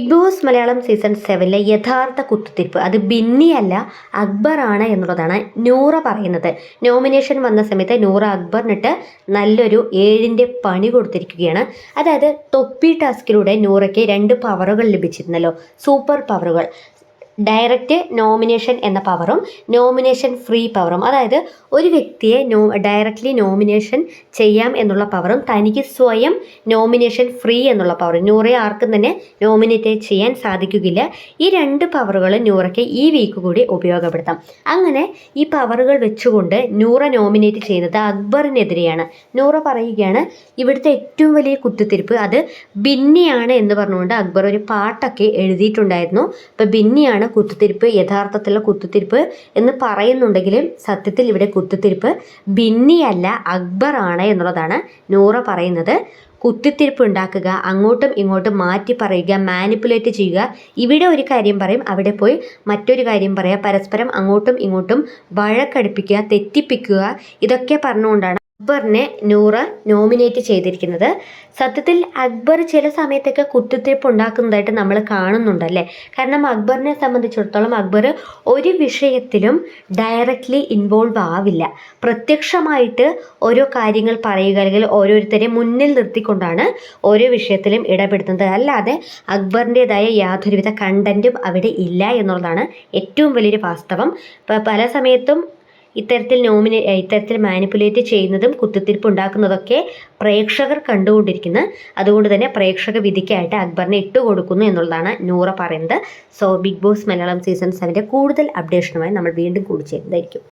Big boss Malayalam season സെവനിലെ യഥാർത്ഥ കുത്തിത്തിരിപ്പ് അത് ബിന്നിയല്ല അക്ബറാണ് എന്നുള്ളതാണ് നൂറ പറയുന്നത്. നോമിനേഷൻ വന്ന സമയത്ത് നൂറ അക്ബറിനിട്ട് നല്ലൊരു ഏഴിന്റെ പണി കൊടുത്തിരിക്കുകയാണ്. അതായത് തൊപ്പി ടാസ്കിലൂടെ നൂറയ്ക്ക് രണ്ട് പവറുകൾ ലഭിച്ചിരുന്നല്ലോ സൂപ്പർ പവറുകൾ. ഡയറക്റ്റ് നോമിനേഷൻ എന്ന പവറും നോമിനേഷൻ ഫ്രീ പവറും. അതായത് ഒരു വ്യക്തിയെ നോ ഡയറക്റ്റ്ലി നോമിനേഷൻ ചെയ്യാം എന്നുള്ള പവറും തനിക്ക് സ്വയം നോമിനേഷൻ ഫ്രീ എന്നുള്ള പവറും. നൂറെ ആർക്കും തന്നെ നോമിനേറ്റ് ചെയ്യാൻ സാധിക്കുകയില്ല. ഈ രണ്ട് പവറുകൾ നൂറയ്ക്ക് ഈ വീക്ക് കൂടി ഉപയോഗപ്പെടുത്താം. അങ്ങനെ ഈ പവറുകൾ വെച്ചുകൊണ്ട് നൂറ നോമിനേറ്റ് ചെയ്യുന്നത് അക്ബറിനെതിരെയാണ്. നൂറ പറയുകയാണ് ഇവിടുത്തെ ഏറ്റവും വലിയ കുത്തിത്തിരിപ്പ് അത് ബിന്നിയാണ് എന്ന് പറഞ്ഞുകൊണ്ട് അക്ബർ ഒരു പാട്ടൊക്കെ എഴുതിയിട്ടുണ്ടായിരുന്നു. അപ്പോൾ ബിന്നിയാണ് കുത്തിത്തിരിപ്പ് യഥാർത്ഥത്തിലുള്ള കുത്തുതിരിപ്പ് എന്ന് പറയുന്നുണ്ടെങ്കിലും സത്യത്തിൽ ഇവിടെ കുത്തുതിരിപ്പ് ബിന്നിയല്ല അക്ബറാണ് എന്നുള്ളതാണ് നൂറ പറയുന്നത്. കുത്തിത്തിരിപ്പ് ഉണ്ടാക്കുക അങ്ങോട്ടും ഇങ്ങോട്ടും മാറ്റി പറയുക മാനിപ്പുലേറ്റ് ചെയ്യുക ഇവിടെ ഒരു കാര്യം പറയും അവിടെ പോയി മറ്റൊരു കാര്യം പറയുക പരസ്പരം അങ്ങോട്ടും ഇങ്ങോട്ടും വഴക്കടുപ്പിക്കുക തെറ്റിപ്പിക്കുക ഇതൊക്കെ പറഞ്ഞുകൊണ്ടാണ് അക്ബറിനെ നൂറ് നോമിനേറ്റ് ചെയ്തിരിക്കുന്നത്. സത്യത്തിൽ അക്ബർ ചില സമയത്തൊക്കെ കുത്തിത്തിരിപ്പ് ഉണ്ടാക്കുന്നതായിട്ട് നമ്മൾ കാണുന്നുണ്ടല്ലേ? കാരണം അക്ബറിനെ സംബന്ധിച്ചിടത്തോളം അക്ബർ ഒരു വിഷയത്തിലും ഡയറക്റ്റ്ലി ഇൻവോൾവ് ആവില്ല. പ്രത്യക്ഷമായിട്ട് ഓരോ കാര്യങ്ങൾ പറയുക അല്ലെങ്കിൽ ഓരോരുത്തരെ മുന്നിൽ നിർത്തിക്കൊണ്ടാണ് ഓരോ വിഷയത്തിലും ഇടപെടുന്നത്. അല്ലാതെ അക്ബറിന്റെതായ യാതൊരുവിധ കണ്ടന്റും അവിടെ ഇല്ല എന്നുള്ളതാണ് ഏറ്റവും വലിയൊരു വാസ്തവം. പല സമയത്തും ഇത്തരത്തിൽ നോമിനെ ഇത്തരത്തിൽ മാനിപ്പുലേറ്റ് ചെയ്യുന്നതും കുത്തിത്തിരിപ്പ് ഉണ്ടാക്കുന്നതൊക്കെ പ്രേക്ഷകർ കണ്ടുകൊണ്ടിരിക്കുന്നു. അതുകൊണ്ട് തന്നെ പ്രേക്ഷക വിധിക്കായിട്ട് അക്ബറിനെ ഇട്ടുകൊടുക്കുന്നു എന്നുള്ളതാണ് നൂറ പറയുന്നത്. So big boss Malayalam season സെവന്റെ കൂടുതൽ അപ്ഡേഷനുമായി നമ്മൾ വീണ്ടും കൂടി ചെയ്യുന്നതായിരിക്കും